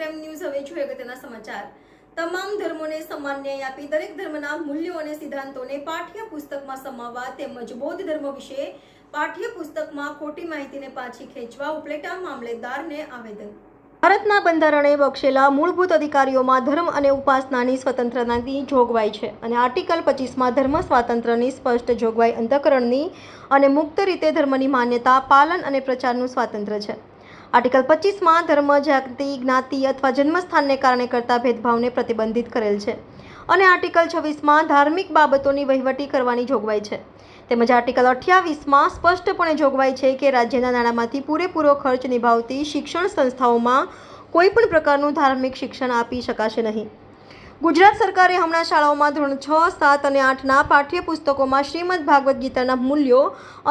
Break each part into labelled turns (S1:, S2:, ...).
S1: Abhikram news હવે જોઈએ અગત્યના સમાચાર. તમામ ધર્મોને સમાન ન્યાય આપી દરેક ધર્મના મૂલ્યો અને સિદ્ધાંતોને પાઠ્યપુસ્તકમાં સમાવવા તેમજ બૌદ્ધ ધર્મ વિશે પાઠ્યપુસ્તકમાં ખોટી માહિતીને પાછી ખેંચવા ઉપલેટા મામલેદારને આવેદન. ભારતના બંધારણે બક્ષેલા મૂળભૂત અધિકારીઓમાં ધર્મ અને ઉપાસનાની સ્વતંત્રતાની જોગવાઈ છે અને આર્ટિકલ પચીસમાં ધર્મ સ્વાતંત્ર્યની સ્પષ્ટ જોગવાઈ અંતકરણની અને મુક્ત રીતે ધર્મની માન્યતા પાલન અને પ્રચારનું સ્વાતંત્ર્ય છે. આર્ટિકલ પચીસમાં ધર્મ, જાતિ, જ્ઞાતિ અથવા જન્મસ્થાનને કારણે કરતા ભેદભાવને પ્રતિબંધિત કરેલ છે અને આર્ટિકલ છવ્વીસમાં ધાર્મિક બાબતોની વહીવટી કરવાની જોગવાઈ છે. તેમજ આર્ટિકલ અઠ્યાવીસમાં સ્પષ્ટપણે જોગવાઈ છે કે રાજ્યના નાણાંમાંથી પૂરેપૂરો ખર્ચ નિભાવતી શિક્ષણ સંસ્થાઓમાં કોઈપણ પ્રકારનું ધાર્મિક શિક્ષણ આપી શકાશે નહીં. ગુજરાત સરકારે હમણાં શાળાઓમાં ધોરણ છ, સાત અને આઠના પાઠ્યપુસ્તકોમાં શ્રીમદ ભાગવદ્ ગીતાના મૂલ્યો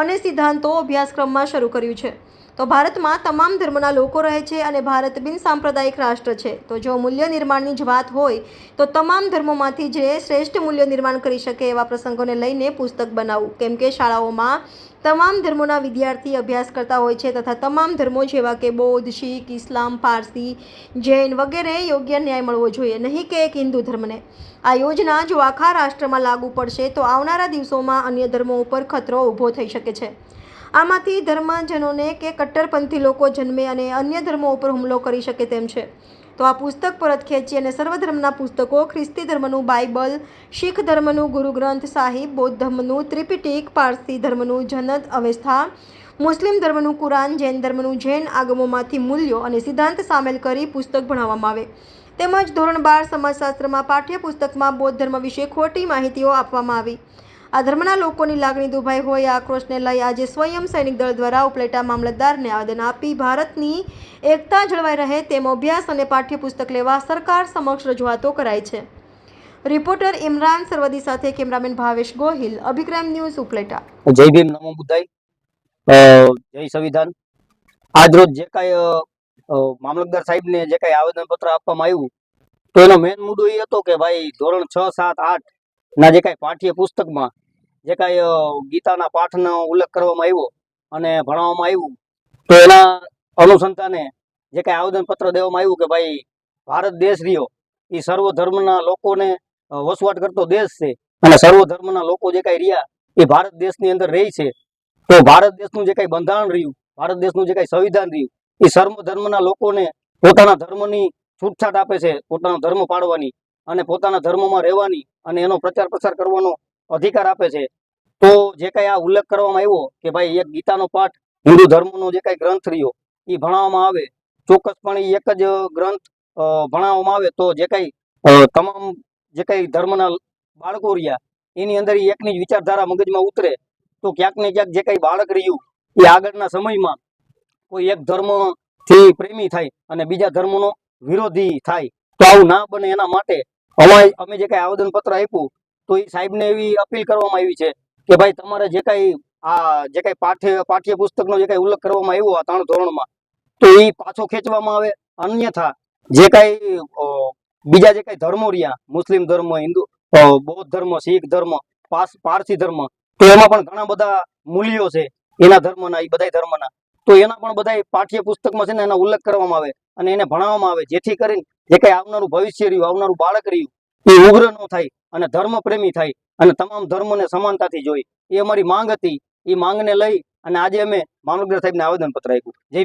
S1: અને સિદ્ધાંતો અભ્યાસક્રમમાં શરૂ કર્યું છે. તો ભારતમાં તમામ ધર્મના લોકો રહે છે અને ભારત બિન સાંપ્રદાયિક રાષ્ટ્ર છે. તો જો મૂલ્ય નિર્માણની જ વાત હોય, તો તમામ ધર્મોમાંથી જે શ્રેષ્ઠ મૂલ્ય નિર્માણ કરી શકે એવા પ્રસંગોને લઈને પુસ્તક બનાવવું. કેમ કે શાળાઓમાં તમામ ધર્મોના વિદ્યાર્થી અભ્યાસ કરતા હોય છે તથા તમામ ધર્મો જેવા કે બૌદ્ધ, શીખ, ઇસ્લામ, પારસી, જૈન વગેરે યોગ્ય ન્યાય મળવો જોઈએ, નહીં કે એક હિન્દુ ધર્મને. આ યોજના જો આખા રાષ્ટ્રમાં લાગુ પડશે, તો આવનારા દિવસોમાં અન્ય ધર્મો ઉપર ખતરો ઊભો થઈ શકે છે. આમાંથી ધર્મજનોને કે કટ્ટરપંથી લોકો જન્મે અને અન્ય ધર્મો ઉપર હુમલો કરી શકે તેમ છે. તો આ પુસ્તક પરત ખેંચી અને સર્વ ધર્મના પુસ્તકો, ખ્રિસ્તી ધર્મનું બાઇબલ, શીખ ધર્મનું ગુરુગ્રંથ સાહિબ, બૌદ્ધ ધર્મનું ત્રિપિટિક, પારસી ધર્મનું જનદ અવેસ્થા, મુસ્લિમ ધર્મનું કુરાન, જૈન ધર્મનું જૈન આગમોમાંથી મૂલ્યો અને સિદ્ધાંત સામેલ કરી પુસ્તક ભણાવવામાં આવે. તેમજ ધોરણ બાર સમાજશાસ્ત્રમાં પાઠ્યપુસ્તકમાં બૌદ્ધ ધર્મ વિશે ખોટી માહિતીઓ આપવામાં આવી. આ ધર્મના લોકોની લાગણી દુભાઈ હોય આક્રોશને લઈ આજે સ્વયં સૈનિક દળ દ્વારા ઉપલેટા મામલતદારને આવેદન આપી ભારતની એકતા જળવાઈ રહે તેમ અભ્યાસ અને પાઠ્યપુસ્તક લેવા સરકાર સમક્ષ રજૂઆતો કરાઈ છે. રિપોર્ટર ઇમરાન સરવદી સાથે કેમેરામેન ભાવેશ ગોહિલ, અભિક્રમ ન્યૂઝ ઉપલેટા.
S2: જય ભીમ, નમો બુદ્ધાય. જય સંવિધાન. આજરોજ જે કાંઈ મામલતદાર સાહેબને જે કાંઈ આવેદનપત્ર આપવામાં આવ્યું, તો એનો મેન મુદ્દો એ હતો કે ભાઈ ધોરણ છ, સાત, આઠ ના, જે કાંઈ પાઠ્ય પુસ્તકમાં, જે કાંઈ ગીતાના પાઠનો ઉલ્લેખ કરવામાં આવ્યો અને ભણાવવામાં આવ્યું, તો એના અનુસંધાને જે કાંઈ આવેદનપત્ર દેવામાં આવ્યું કે ભાઈ, ભારત દેશ રહ્યો. એ સર્વ ધર્મના લોકોને વસવાટ કરતો દેશ છે અને સર્વ ધર્મના લોકો જે કાંઈ રહ્યા, એ ભારત દેશની અંદર રહી છે. તો ભારત દેશનું જે કાંઈ બંધારણ રહ્યું, ભારત દેશનું જે કાંઈ સંવિધાન રહ્યું એ સર્વ ધર્મના લોકોને પોતાના ધર્મની છૂટછાટ આપે છે, પોતાનો ધર્મ પાળવાની. અને પોતાના ધર્મમાં રહેવાની અને એનો પ્રચાર પ્રસાર કરવાનો અધિકાર આપે છે. તો જે કઈ આ ઉલ્લેખ કરવામાં આવ્યો કે ભાઈ એક ગીતાનો પાઠ હિન્દુ ધર્મનો જે કઈ ગ્રંથ રહ્યો એ ભણાવવામાં આવે, ચોક્કસપણે એક જ ગ્રંથ ભણાવવામાં આવે, તો જે કઈ તમામ જે કઈ ધર્મના બાળકો રહ્યા, એની અંદર એકની જ વિચારધારા મગજમાં ઉતરે, તો ક્યાંક ને ક્યાંક જે કઈ બાળક રહ્યું, એ આગળના સમયમાં કોઈ એક ધર્મથી પ્રેમી થાય અને બીજા ધર્મનો વિરોધી થાય. તો આવું ના બને એના માટે અમે જે કઈ આવેદન પત્ર આપ્યું, તો એ સાહેબને એવી અપીલ કરવામાં આવી છે કે ભાઈ તમારે જે કઈ આ જે કઈ પાઠ્ય પાઠ્ય પુસ્તકનો જે કઈ ઉલ્લેખ કરવામાં આવ્યો આ ત્રણ ધોરણમાં, તો એ પાછો ખેંચવામાં આવે. અન્યથા જે કઈ બીજા જે કઈ ધર્મો રહ્યા, મુસ્લિમ ધર્મ, હિન્દુ બૌદ્ધ ધર્મ, શીખ ધર્મ પારસી ધર્મ, તો એમાં પણ ઘણા બધા મૂલ્યો છે એના ધર્મના એ બધા ધર્મના. તો એના પણ બધા પાઠ્ય પુસ્તકમાં છે ને એના ઉલ્લેખ કરવામાં આવે અને એને ભણાવવામાં આવે, જેથી કરીને જે કઈ આવનારું ભવિષ્ય રહ્યું, આવનારું બાળક રહ્યું, એ ઉગ્ર ન થાય અને ધર્મ પ્રેમી થાય અને તમામ ધર્મોને સમાનતાથી જોઈ એ અમારી માંગ હતી. એ માંગને લઈ અને આજે અમે મામલતદાર સાહેબને આવેદનપત્ર આપ્યું. જય